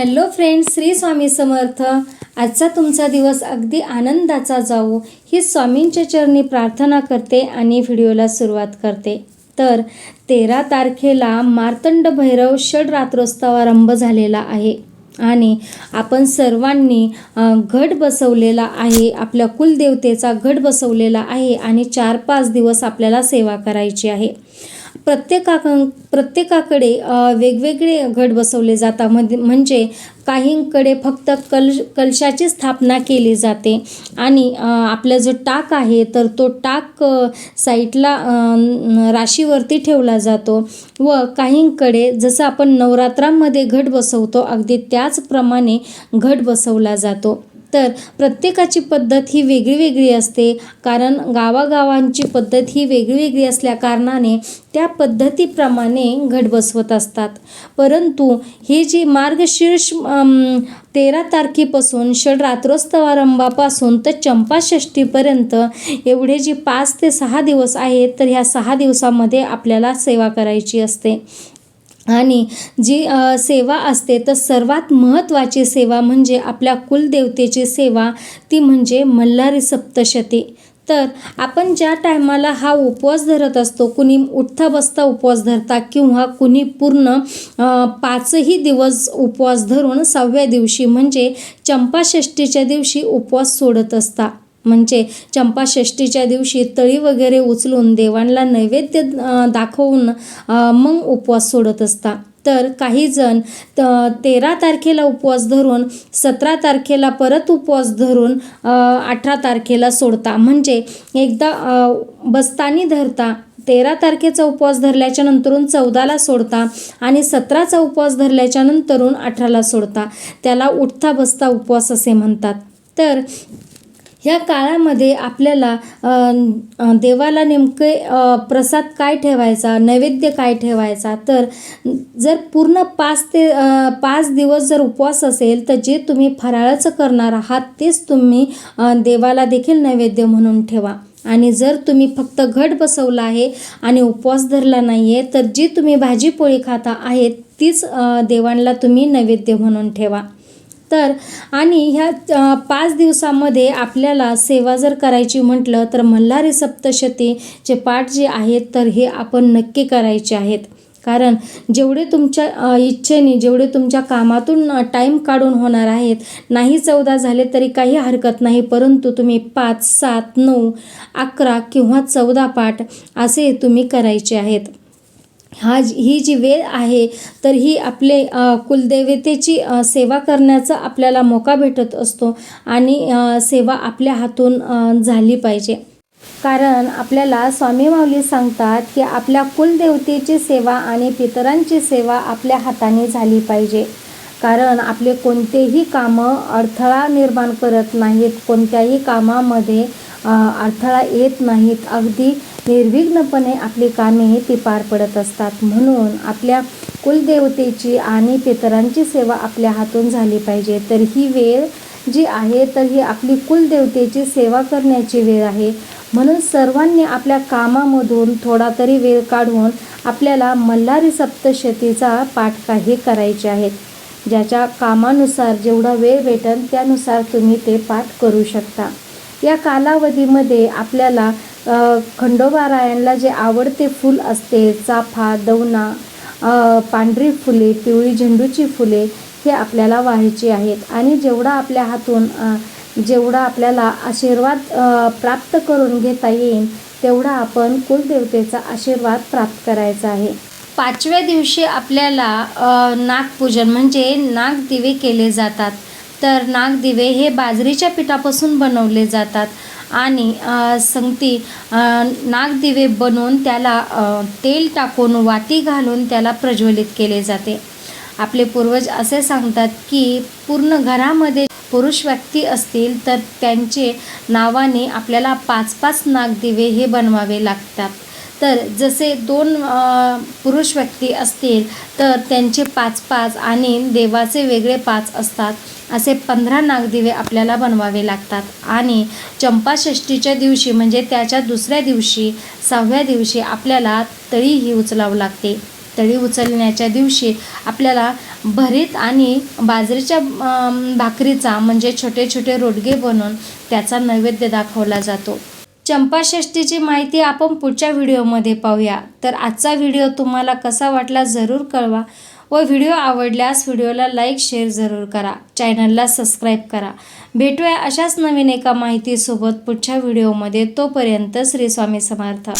Hello friends Shri Swami Samarth. आजचा तुमचा दिवस अगदी आनंदाचा जावो. ही स्वामींच्या चरणी प्रार्थना करते आणि व्हिडिओला सुरुवात करते. तर तेरा तारखेला मार्तंड भैरव षडरात्रोत्सव आरंभ झालेला आहे आणि आपण सर्वांनी घट बसवलेला आहे आपल्या कुलदेवतेचा घट बसवलेला आहे आणि चार पाच दिवस आपल्याला सेवा करायची आहे. प्रत्येका प्रत्येकाकडे वेगवेगळे घट बसवले जातात. म्हणजे म्हणजे काहींकडे फक्त कल कलशाची स्थापना केली जाते आणि आपला जो टाक आहे तर तो टाक साईटला राशीवरती ठेवला जातो व काहींकडे जसं आपण नवरात्रांमध्ये घट बसवतो अगदी त्याचप्रमाणे घट बसवला जातो. तर प्रत्येकाची पद्धत ही वेगळी वेगळी असते. कारण गावागावांची पद्धत ही वेगळी वेगळी असल्याकारणाने त्या पद्धतीप्रमाणे घट बसवत असतात. परंतु हे जी मार्गशीर्ष तेरा तारखेपासून षडरात्रोत्सवारंभापासून तर चंपाषष्टीपर्यंत एवढे जे पाच ते सहा दिवस आहेत तर ह्या सहा दिवसामध्ये आपल्याला सेवा करायची असते. आणि जी सेवा असते तर सर्वात महत्त्वाची सेवा म्हणजे आपल्या कुलदेवतेची सेवा. ती म्हणजे मल्हारी सप्तशती. तर आपण ज्या टायमाला हा उपवास धरत असतो कुणी उठता बसता उपवास धरता किंवा कुणी पूर्ण पाचही दिवस उपवास धरून सहाव्या दिवशी म्हणजे चंपाषष्टीच्या दिवशी उपवास सोडत असता. म्हणजे चंपाषष्टीच्या दिवशी तळी वगैरे उचलून देवांना नैवेद्य दाखवून मग उपवास सोडत असता तर काही जण त तेरा तारखेला उपवास धरून सतरा तारखेला परत उपवास धरून अठरा तारखेला सोडता. म्हणजे एकदा बस्तानी धरता तेरा तारखेचा उपवास धरल्याच्या नंतरून चौदाला सोडता आणि सतराचा उपवास धरल्याच्या नंतरून अठराला सोडता. त्याला उठता बसता उपवास असे म्हणतात. तर ह्या काळामध्ये आपल्याला देवाला नेमके प्रसाद काय ठेवायचा नैवेद्य काय ठेवायचा? तर जर पूर्ण पाच ते पाच दिवस जर उपवास असेल तर जे तुम्ही फराळाचं करणार आहात तेच तुम्ही देवाला देखील नैवेद्य म्हणून ठेवा. आणि जर तुम्ही फक्त घट बसवला आहे आणि उपवास धरला नाही आहे तर जी तुम्ही भाजीपोळी खाता आहेत तीच देवांला देवांना तुम्ही नैवेद्य म्हणून ठेवा. तर आणि ह्या पाच दिवसामध्ये आपल्याला सेवा जर करायची म्हटलं तर मल्हारी सप्तशतीचे पाठ जे आहेत तर हे आपण नक्की करायचे आहेत. कारण जेवढे तुमच्या इच्छेने जेवढे तुमच्या कामातून टाईम काढून होणार आहेत नाही चौदा झाले तरी काही हरकत नाही. परंतु तुम्ही पाच सात नऊ अकरा किंवा चौदा पाठ असे तुम्ही करायचे आहेत. हा जी- ही जी वेळ आहे तर ही आपले कुलदेवतेची सेवा करण्याचा आपल्याला मोका भेटत असतो आणि सेवा आपल्या हातून झाली पाहिजे. कारण आपल्याला स्वामी माऊली सांगतात की आपल्या कुलदेवतेची सेवा आणि पितरांची सेवा आपल्या हाताने झाली पाहिजे. कारण आपले कोणतेही कामं अडथळा निर्माण करत नाहीत कोणत्याही कामामध्ये अडथळा येत नाहीत. अगदी निर्विघ्नपणे आपली कामे ती पार पडत असतात. म्हणून आपल्या कुलदेवतेची आणि पितरांची सेवा आपल्या हातून झाली पाहिजे. तर ही वेळ जी आहे तर ही आपली कुलदेवतेची सेवा करण्याची वेळ आहे. म्हणून सर्वांनी आपल्या कामामधून थोडा तरी वेळ काढून आपल्याला मल्हारी सप्तशतीचा पाठ काही करायचे आहेत. ज्याच्या कामानुसार जेवढा वेळ भेटेल त्यानुसार तुम्ही ते पाठ करू शकता. या कालावधीमध्ये आपल्याला खंडोबारायांना जे आवडते फूल असते चाफा दवना पांढरी फुले पिवळी झेंडूची फुले हे आपल्याला व्हायची आहेत. आणि जेवढा आपल्या हातून जेवढा आपल्याला आशीर्वाद प्राप्त करून घेता येईल तेवढा आपण कुलदेवतेचा आशीर्वाद प्राप्त करायचा आहे. पाचव्या दिवशी आपल्याला नागपूजन म्हणजे नागदिवे केले जातात. तर नागदिवे हे बाजरीच्या पिठापासून बनवले जातात. आणि संगती नागदिवे बनवून त्याला तेल टाकून वाती घालून त्याला प्रज्वलित केले जाते. आपले पूर्वज असे सांगतात की पूर्ण घरामध्ये पुरुष व्यक्ती असतील तर त्यांचे नावाने आपल्याला पाच पाच नागदिवे हे बनवावे लागतात. तर जसे दोन पुरुष व्यक्ती असतील तर त्यांचे पाच पाच आणि देवाचे वेगळे पाच असतात. असे पंधरा नागदिवे आपल्याला बनवावे लागतात. आणि चंपाषष्टीच्या दिवशी म्हणजे त्याच्या दुसऱ्या दिवशी सहाव्या दिवशी आपल्याला तळीही उचलावं लागते. तळी उचलण्याच्या दिवशी आपल्याला भरीत आणि बाजरीच्या भाकरीचा म्हणजे छोटे छोटे रोडगे बनवून त्याचा नैवेद्य दाखवला जातो. चंपाषष्ठीची माहिती आपण पुढच्या व्हिडिओमध्ये पाहूया. तर आजचा व्हिडिओ तुम्हाला कसा वाटला जरूर कळवा. व व्हिडिओ आवडल्यास व्हिडिओला लाईक शेअर जरूर करा. चॅनलला सबस्क्राईब करा. भेटूया अशाच नवीन एका माहितीसोबत पुढच्या व्हिडिओमध्ये. तोपर्यंत श्री स्वामी समर्थ.